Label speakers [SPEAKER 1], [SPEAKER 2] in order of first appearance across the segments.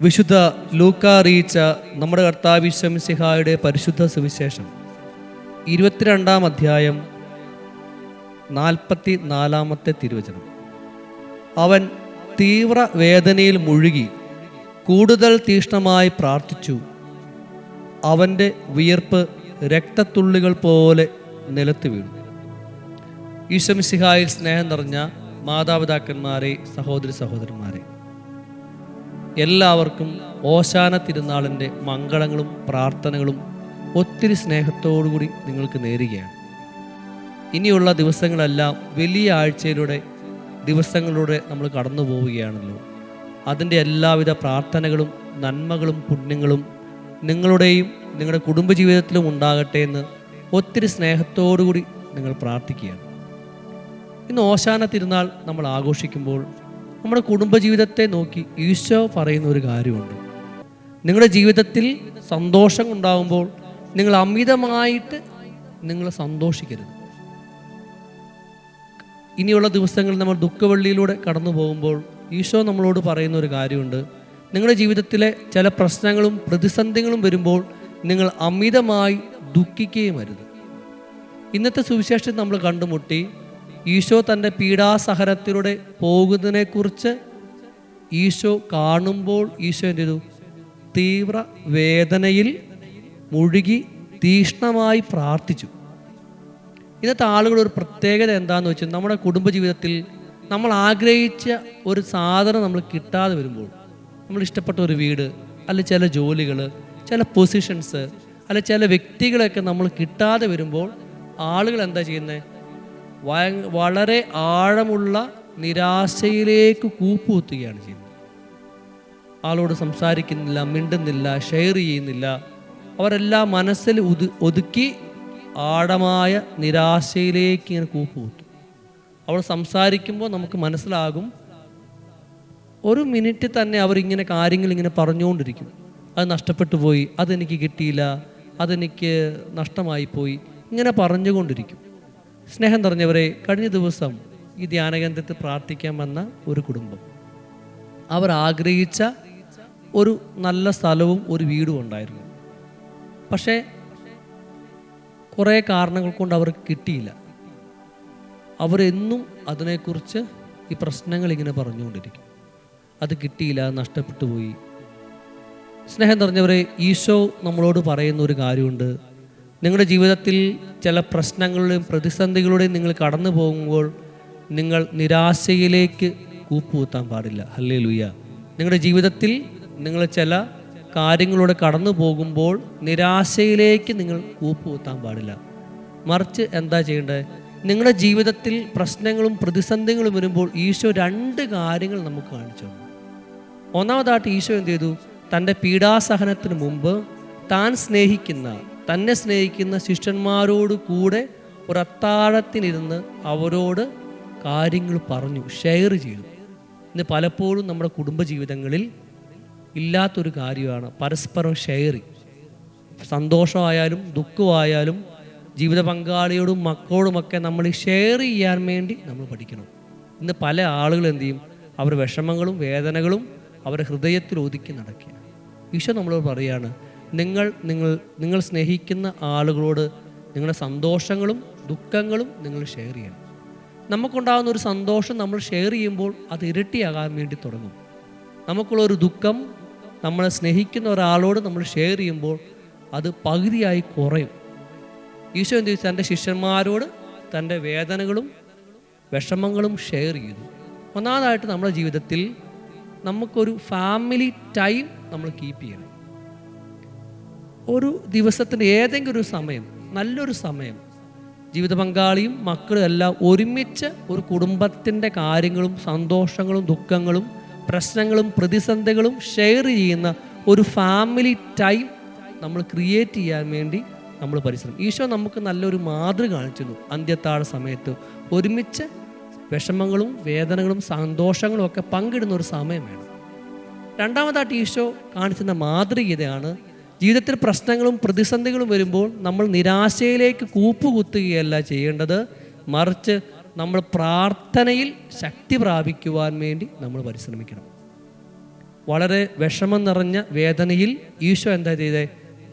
[SPEAKER 1] വിശുദ്ധ ലൂക്ക അറിയിച്ച നമ്മുടെ കർത്താവിശ്വംസിഹായുടെ പരിശുദ്ധ സുവിശേഷം. ഇരുപത്തിരണ്ടാം അധ്യായം നാൽപ്പത്തി നാലാമത്തെ തിരുവചനം. അവൻ തീവ്ര വേദനയിൽ മുഴുകി കൂടുതൽ തീഷ്ണമായി പ്രാർത്ഥിച്ചു. അവന്റെ വിയർപ്പ് രക്തത്തുള്ളികൾ പോലെ നിലത്ത് വീണു. ഈശ്വമിസിഹായിൽ സ്നേഹം നിറഞ്ഞ മാതാപിതാക്കന്മാരെ സഹോദരി സഹോദരന്മാരെ എല്ലാവർക്കും ഓശാന തിരുനാളിന്റെ മംഗളങ്ങളും പ്രാർത്ഥനകളും ഒത്തിരി സ്നേഹത്തോടുകൂടി നിങ്ങൾക്ക് നേരുകയാണ്. ഇനിയുള്ള ദിവസങ്ങളെല്ലാം വലിയ ആഴ്ചയിലൂടെ ദിവസങ്ങളിലൂടെ നമ്മൾ കടന്നു പോവുകയാണല്ലോ. അതിന്റെ എല്ലാവിധ പ്രാർത്ഥനകളും നന്മകളും പുണ്യങ്ങളും നിങ്ങളുടെയും നിങ്ങളുടെ കുടുംബജീവിതത്തിലും ഉണ്ടാകട്ടെ എന്ന് ഒത്തിരി സ്നേഹത്തോടുകൂടി നിങ്ങൾ പ്രാർത്ഥിക്കുകയാണ്. ഇന്ന് ഓശാന തിരുനാൾ നമ്മൾ ആഘോഷിക്കുമ്പോൾ നമ്മുടെ കുടുംബജീവിതത്തെ നോക്കി ഈശോ പറയുന്ന ഒരു കാര്യമുണ്ട്. നിങ്ങളുടെ ജീവിതത്തിൽ സന്തോഷം ഉണ്ടാകുമ്പോൾ നിങ്ങൾ അമിതമായിട്ട് നിങ്ങൾ സന്തോഷിക്കരുത്. ഇനിയുള്ള ദിവസങ്ങളിൽ നമ്മൾ ദുഃഖവള്ളിയിലൂടെ കടന്നു പോകുമ്പോൾ ഈശോ നമ്മളോട് പറയുന്ന ഒരു കാര്യമുണ്ട്. നിങ്ങളുടെ ജീവിതത്തിലെ ചില പ്രശ്നങ്ങളും പ്രതിസന്ധികളും വരുമ്പോൾ നിങ്ങൾ അമിതമായി ദുഃഖിക്കുകയും അരുത്. ഇന്നത്തെ സുവിശേഷം നമ്മൾ കണ്ടുമുട്ടി ഈശോ തന്റെ പീഡാസഹനത്തിലൂടെ പോകുന്നതിനെക്കുറിച്ച് ഈശോ കാണുമ്പോൾ ഈശോ എന്ത് ചെയ്തു? തീവ്ര വേദനയിൽ മുഴുകി തീഷ്ണമായി പ്രാർത്ഥിച്ചു. ഇന്നത്തെ ആളുകളുടെ ഒരു പ്രത്യേകത എന്താണെന്ന് വെച്ചാൽ നമ്മുടെ കുടുംബജീവിതത്തിൽ നമ്മൾ ആഗ്രഹിച്ച ഒരു സാധനം നമ്മൾ കിട്ടാതെ വരുമ്പോൾ നമ്മൾ ഇഷ്ടപ്പെട്ട ഒരു വീട് അല്ലെ ചില ജോലികൾ ചില പൊസിഷൻസ് അല്ലെ ചില വ്യക്തികളെയൊക്കെ നമ്മൾ കിട്ടാതെ വരുമ്പോൾ ആളുകൾ എന്താ ചെയ്യുന്നത്? വളരെ ആഴമുള്ള നിരാശയിലേക്ക് കൂപ്പുകുത്തുകയാണ് ചെയ്യുന്നത്. ആളോട് സംസാരിക്കുന്നില്ല മിണ്ടുന്നില്ല ഷെയർ ചെയ്യുന്നില്ല. അവരെല്ലാം മനസ്സിൽ ഒതു ഒതുക്കി ആഴമായ നിരാശയിലേക്ക് ഇങ്ങനെ കൂപ്പുകുത്തും. അവൾ സംസാരിക്കുമ്പോൾ നമുക്ക് മനസ്സിലാകും ഒരു മിനിറ്റ് തന്നെ അവരിങ്ങനെ കാര്യങ്ങൾ ഇങ്ങനെ പറഞ്ഞുകൊണ്ടിരിക്കും. അത് നഷ്ടപ്പെട്ടു പോയി അതെനിക്ക് കിട്ടിയില്ല അതെനിക്ക് നഷ്ടമായി പോയി ഇങ്ങനെ പറഞ്ഞുകൊണ്ടിരിക്കും. സ്നേഹം നിറഞ്ഞവരെ കഴിഞ്ഞ ദിവസം ഈ ധ്യാനകേന്ദ്രത്തിൽ പ്രാർത്ഥിക്കാൻ വന്ന ഒരു കുടുംബം. അവർ ആഗ്രഹിച്ച ഒരു നല്ല സ്ഥലവും ഒരു വീടും ഉണ്ടായിരുന്നു. പക്ഷേ കുറേ കാരണങ്ങൾ കൊണ്ട് അവർക്ക് കിട്ടിയില്ല. അവരെന്നും അതിനെക്കുറിച്ച് ഈ പ്രശ്നങ്ങൾ ഇങ്ങനെ പറഞ്ഞുകൊണ്ടിരിക്കും. അത് കിട്ടിയില്ല നഷ്ടപ്പെട്ടു പോയി. സ്നേഹം നിറഞ്ഞവരെ ഈശോ നമ്മളോട് പറയുന്ന ഒരു കാര്യമുണ്ട്. നിങ്ങളുടെ ജീവിതത്തിൽ ചില പ്രശ്നങ്ങളുടെയും പ്രതിസന്ധികളുടെയും നിങ്ങൾ കടന്നു പോകുമ്പോൾ നിങ്ങൾ നിരാശയിലേക്ക് കൂപ്പുകൂത്താൻ പാടില്ല. ഹല്ലേ ലുയ്യ നിങ്ങളുടെ ജീവിതത്തിൽ നിങ്ങൾ ചില കാര്യങ്ങളിലൂടെ കടന്നു പോകുമ്പോൾ നിരാശയിലേക്ക് നിങ്ങൾ കൂപ്പുകൂത്താൻ പാടില്ല. മറിച്ച് എന്താ ചെയ്യേണ്ടത് നിങ്ങളുടെ ജീവിതത്തിൽ പ്രശ്നങ്ങളും പ്രതിസന്ധികളും വരുമ്പോൾ ഈശോ രണ്ട് കാര്യങ്ങൾ നമുക്ക് കാണിച്ചു ഒന്നാമതായിട്ട് ഈശോ എന്ത് ചെയ്തു? തന്റെ പീഡാസഹനത്തിന് മുമ്പ് താൻ സ്നേഹിക്കുന്ന തന്നെ സ്നേഹിക്കുന്ന ശിഷ്യന്മാരോട് കൂടെ ഒരു അത്താഴത്തിനിരുന്ന് അവരോട് കാര്യങ്ങൾ പറഞ്ഞു ഷെയർ ചെയ്തു. ഇന്ന് പലപ്പോഴും നമ്മുടെ കുടുംബജീവിതങ്ങളിൽ ഇല്ലാത്തൊരു കാര്യമാണ് പരസ്പരം ഷെയർ സന്തോഷമായാലും ദുഃഖമായാലും ജീവിത പങ്കാളിയോടും മക്കളോടുമൊക്കെ നമ്മൾ ഷെയർ ചെയ്യാൻ വേണ്ടി നമ്മൾ പഠിക്കണം. ഇന്ന് പല ആളുകൾ എന്ത് ചെയ്യും? അവർ വിഷമങ്ങളും വേദനകളും അവരുടെ ഹൃദയത്തിൽ ഒതുക്കി നടക്കുക ഈശോ നമ്മളോട് പറയാണ് നിങ്ങൾ നിങ്ങൾ നിങ്ങൾ സ്നേഹിക്കുന്ന ആളുകളോട് നിങ്ങളുടെ സന്തോഷങ്ങളും ദുഃഖങ്ങളും നിങ്ങൾ ഷെയർ ചെയ്യണം. നമുക്കുണ്ടാകുന്ന ഒരു സന്തോഷം നമ്മൾ ഷെയർ ചെയ്യുമ്പോൾ അത് ഇരട്ടിയാകാൻ വേണ്ടി തുടങ്ങും. നമുക്കുള്ള ഒരു ദുഃഖം നമ്മളെ സ്നേഹിക്കുന്ന ഒരാളോട് നമ്മൾ ഷെയർ ചെയ്യുമ്പോൾ അത് പകുതിയായി കുറയും. ഈശോ എന്ത് തന്റെ ശിഷ്യന്മാരോട് തന്റെ വേദനകളും വിഷമങ്ങളും ഷെയർ ചെയ്തു. ഒന്നാമതായിട്ട് നമ്മുടെ ജീവിതത്തിൽ നമുക്കൊരു ഫാമിലി ടൈം നമ്മൾ കീപ്പ് ചെയ്യണം. ഒരു ദിവസത്തിന്റെ ഏതെങ്കിലും ഒരു സമയം നല്ലൊരു സമയം ജീവിത പങ്കാളിയും മക്കളും എല്ലാം ഒരുമിച്ച് ഒരു കുടുംബത്തിന്റെ കാര്യങ്ങളും സന്തോഷങ്ങളും ദുഃഖങ്ങളും പ്രശ്നങ്ങളും പ്രതിസന്ധികളും ഷെയർ ചെയ്യുന്ന ഒരു ഫാമിലി ടൈം നമ്മൾ ക്രിയേറ്റ് ചെയ്യാൻ വേണ്ടി നമ്മൾ പരിശ്രമം ഈശോ നമുക്ക് നല്ലൊരു മാതൃക കാണിച്ചിരുന്നു അന്ത്യത്താഴ സമയത്ത്. ഒരുമിച്ച് വിഷമങ്ങളും വേദനകളും സന്തോഷങ്ങളും ഒക്കെ പങ്കിടുന്ന ഒരു സമയം വേണം. രണ്ടാമതായിട്ട് ഈശോ കാണിച്ചിരുന്ന മാതൃകതയാണ് ജീവിതത്തിൽ പ്രശ്നങ്ങളും പ്രതിസന്ധികളും വരുമ്പോൾ നമ്മൾ നിരാശയിലേക്ക് കൂപ്പുകുത്തുകയല്ല ചെയ്യേണ്ടത്. മറിച്ച് നമ്മൾ പ്രാർത്ഥനയിൽ ശക്തി പ്രാപിക്കുവാൻ വേണ്ടി നമ്മൾ പരിശ്രമിക്കണം. വളരെ വിഷമം നിറഞ്ഞ വേദനയിൽ ഈശോ എന്താ ചെയ്തേ?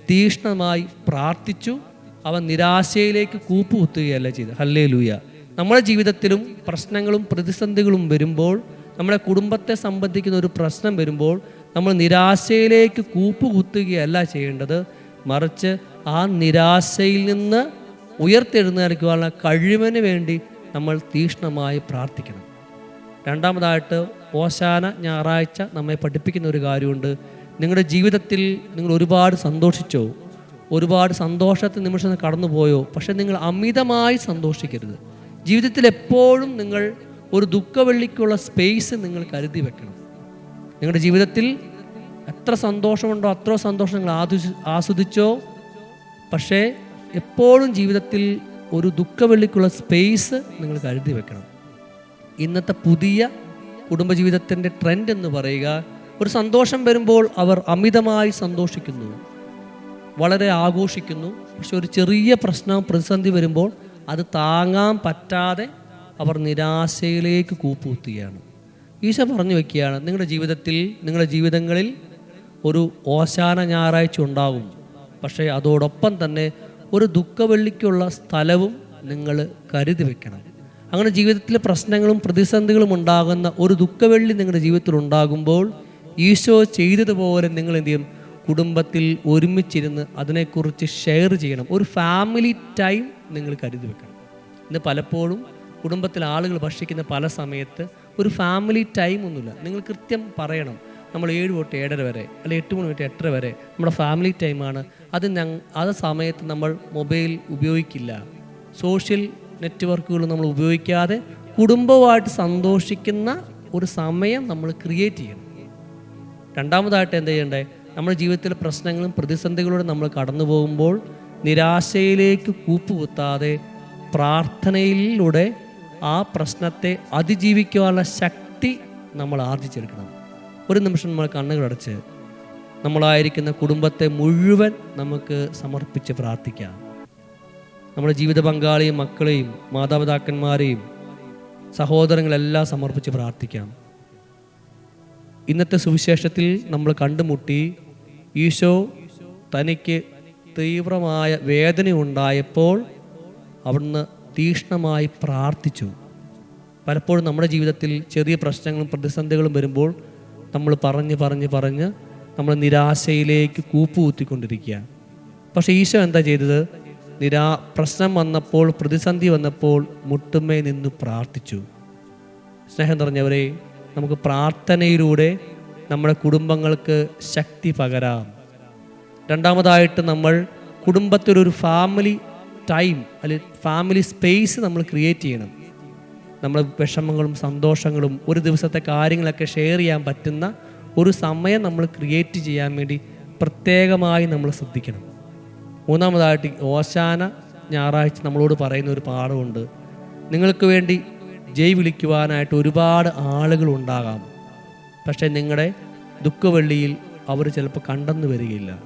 [SPEAKER 1] തീഷ്ണമായി പ്രാർത്ഥിച്ചു. അവൻ നിരാശയിലേക്ക് കൂപ്പുകുത്തുകയല്ല ചെയ്തത് ഹല്ലേ ലൂയ നമ്മുടെ ജീവിതത്തിലും പ്രശ്നങ്ങളും പ്രതിസന്ധികളും വരുമ്പോൾ നമ്മുടെ കുടുംബത്തെ സംബന്ധിക്കുന്ന ഒരു പ്രശ്നം വരുമ്പോൾ നമ്മൾ നിരാശയിലേക്ക് കൂപ്പുകുത്തുകയല്ല ചെയ്യേണ്ടത്. മറിച്ച് ആ നിരാശയിൽ നിന്ന് ഉയർത്തെഴുന്നേൽക്കുവാനുള്ള കഴിവിന് വേണ്ടി നമ്മൾ തീഷ്ണമായി പ്രാർത്ഥിക്കണം. രണ്ടാമതായിട്ട് ഓശാന ഞായറാഴ്ച നമ്മെ പഠിപ്പിക്കുന്ന ഒരു കാര്യമുണ്ട്. നിങ്ങളുടെ ജീവിതത്തിൽ നിങ്ങൾ ഒരുപാട് സന്തോഷിച്ചോ? ഒരുപാട് സന്തോഷത്തെ നിമിഷം കടന്നുപോയോ? പക്ഷെ നിങ്ങൾ അമിതമായി സന്തോഷിക്കരുത്. ജീവിതത്തിൽ എപ്പോഴും നിങ്ങൾ ഒരു ദുഃഖവെള്ളിക്കുള്ള സ്പേസ് നിങ്ങൾ കരുതി വെക്കണം. നിങ്ങളുടെ ജീവിതത്തിൽ എത്ര സന്തോഷമുണ്ടോ അത്ര സന്തോഷം നിങ്ങൾ ആദു ആസ്വദിച്ചോ. പക്ഷേ എപ്പോഴും ജീവിതത്തിൽ ഒരു ദുഃഖവെള്ളിക്കുള്ള സ്പേസ് നിങ്ങൾ കരുതി വെക്കണം. ഇന്നത്തെ പുതിയ കുടുംബജീവിതത്തിന്റെ ട്രെൻഡ് എന്ന് പറയുക ഒരു സന്തോഷം വരുമ്പോൾ അവർ അമിതമായി സന്തോഷിക്കുന്നു വളരെ ആഘോഷിക്കുന്നു. പക്ഷെ ഒരു ചെറിയ പ്രശ്നം പ്രതിസന്ധി വരുമ്പോൾ അത് താങ്ങാൻ പറ്റാതെ അവർ നിരാശയിലേക്ക് കൂപ്പുകുത്തുകയാണ്. ഈശോ പറഞ്ഞു വയ്ക്കുകയാണ് നിങ്ങളുടെ ജീവിതത്തിൽ നിങ്ങളുടെ ജീവിതങ്ങളിൽ ഒരു ഓശാന ഞായറാഴ്ച ഉണ്ടാവും. പക്ഷേ അതോടൊപ്പം തന്നെ ഒരു ദുഃഖവെള്ളിക്കുള്ള സ്ഥലവും നിങ്ങൾ കരുതി വെക്കണം. അങ്ങനെ ജീവിതത്തിലെ പ്രശ്നങ്ങളും പ്രതിസന്ധികളും ഉണ്ടാകുന്ന ഒരു ദുഃഖവെള്ളി നിങ്ങളുടെ ജീവിതത്തിൽ ഉണ്ടാകുമ്പോൾ ഈശോ ചെയ്തതുപോലെ നിങ്ങൾ എന്ത് ചെയ്യും? കുടുംബത്തിൽ ഒരുമിച്ചിരുന്ന് അതിനെക്കുറിച്ച് ഷെയർ ചെയ്യണം. ഒരു ഫാമിലി ടൈം നിങ്ങൾ കരുതി വെക്കണം. ഇന്ന് പലപ്പോഴും കുടുംബത്തിലെ ആളുകൾ ഭക്ഷിക്കുന്ന പല സമയത്ത് ഒരു ഫാമിലി ടൈം ഒന്നുമില്ല. നിങ്ങൾ കൃത്യം പറയണം. നമ്മൾ ഏഴ് തൊട്ട് ഏഴര വരെ അല്ലെങ്കിൽ എട്ട് മണി തൊട്ട് എട്ടര വരെ നമ്മുടെ ഫാമിലി ടൈമാണ് അത് ഞങ്ങൾ ആ സമയത്ത് നമ്മൾ മൊബൈൽ ഉപയോഗിക്കില്ല. സോഷ്യൽ നെറ്റ്വർക്കുകൾ നമ്മൾ ഉപയോഗിക്കാതെ കുടുംബമായിട്ട് സന്തോഷിക്കുന്ന ഒരു സമയം നമ്മൾ ക്രിയേറ്റ് ചെയ്യണം. രണ്ടാമതായിട്ട് എന്ത് ചെയ്യണ്ടേ? നമ്മുടെ ജീവിതത്തിലെ പ്രശ്നങ്ങളും പ്രതിസന്ധികളോട് നമ്മൾ കടന്നു പോകുമ്പോൾ നിരാശയിലേക്ക് കൂപ്പുകുത്താതെ പ്രാർത്ഥനയിലൂടെ ആ പ്രശ്നത്തെ അതിജീവിക്കുവാനുള്ള ശക്തി നമ്മൾ ആർജിച്ചെടുക്കണം. ഒരു നിമിഷം നമ്മൾ കണ്ണുകളടച്ച് നമ്മളായിരിക്കുന്ന കുടുംബത്തെ മുഴുവൻ നമുക്ക് സമർപ്പിച്ച് പ്രാർത്ഥിക്കാം. നമ്മുടെ ജീവിത പങ്കാളിയും മക്കളെയും മാതാപിതാക്കന്മാരെയും സഹോദരങ്ങളെല്ലാം സമർപ്പിച്ച് പ്രാർത്ഥിക്കാം. ഇന്നത്തെ സുവിശേഷത്തിൽ നമ്മൾ കണ്ടുമുട്ടി ഈശോ തനിക്ക് തീവ്രമായ വേദന ഉണ്ടായപ്പോൾ അവിടുന്ന് തീഷ്ണമായി പ്രാർത്ഥിച്ചു. പലപ്പോഴും നമ്മുടെ ജീവിതത്തിൽ ചെറിയ പ്രശ്നങ്ങളും പ്രതിസന്ധികളും വരുമ്പോൾ നമ്മൾ പറഞ്ഞ് പറഞ്ഞ് പറഞ്ഞ് നമ്മൾ നിരാശയിലേക്ക് കൂപ്പുകൂത്തിക്കൊണ്ടിരിക്കുക. പക്ഷേ ഈശോ എന്താ ചെയ്തത്? നിരാ പ്രശ്നം വന്നപ്പോൾ പ്രതിസന്ധി വന്നപ്പോൾ മുട്ടുമേ നിന്ന് പ്രാർത്ഥിച്ചു. സ്നേഹം നിറഞ്ഞവരെ നമുക്ക് പ്രാർത്ഥനയിലൂടെ നമ്മുടെ കുടുംബങ്ങൾക്ക് ശക്തി പകരാം. രണ്ടാമതായിട്ട് നമ്മൾ കുടുംബത്തിലൊരു ഫാമിലി ടൈം അല്ലെങ്കിൽ ഫാമിലി സ്പേസ് നമ്മൾ ക്രിയേറ്റ് ചെയ്യണം. നമ്മൾ വിഷമങ്ങളും സന്തോഷങ്ങളും ഒരു ദിവസത്തെ കാര്യങ്ങളൊക്കെ ഷെയർ ചെയ്യാൻ പറ്റുന്ന ഒരു സമയം നമ്മൾ ക്രിയേറ്റ് ചെയ്യാൻ വേണ്ടി പ്രത്യേകമായി നമ്മൾ ശ്രദ്ധിക്കണം. മൂന്നാമതായിട്ട് ഓശാന ഞായറാഴ്ച നമ്മളോട് പറയുന്ന ഒരു പാഠമുണ്ട്. നിങ്ങൾക്ക് വേണ്ടി ജയ് വിളിക്കുവാനായിട്ട് ഒരുപാട് ആളുകൾ ഉണ്ടാകാം. പക്ഷേ നിങ്ങളുടെ ദുഃഖവെള്ളിയിൽ അവർ ചിലപ്പോൾ കണ്ടെന്ന് വരികയില്ല.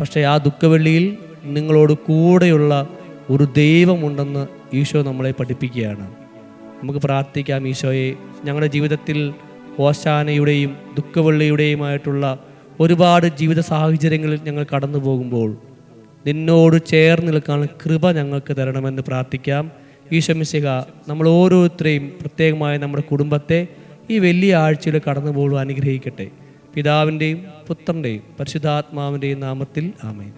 [SPEAKER 1] പക്ഷേ ആ ദുഃഖവെള്ളിയിൽ നിങ്ങളോട് കൂടെയുള്ള ഒരു ദൈവമുണ്ടെന്ന് ഈശോ നമ്മളെ പഠിപ്പിക്കുകയാണ്. നമുക്ക് പ്രാർത്ഥിക്കാം ഈശോയെ. ഞങ്ങളുടെ ജീവിതത്തിൽ ഓശാനയുടെയും ദുഃഖവെള്ളിയുടെയുമായിട്ടുള്ള ഒരുപാട് ജീവിത സാഹചര്യങ്ങളിൽ ഞങ്ങൾ കടന്നു പോകുമ്പോൾ നിന്നോട് ചേർന്ന് നിൽക്കാനുള്ള കൃപ ഞങ്ങൾക്ക് തരണമെന്ന് പ്രാർത്ഥിക്കാം. ഈശോമിശിക നമ്മൾ ഓരോരുത്തരെയും പ്രത്യേകമായി നമ്മുടെ കുടുംബത്തെ ഈ വലിയ ആഴ്ചയിൽ കടന്നു പോകുവാൻ അനുഗ്രഹിക്കട്ടെ. പിതാവിന്റെയും പുത്രന്റെയും പരിശുദ്ധാത്മാവിന്റെയും നാമത്തിൽ ആമേൻ.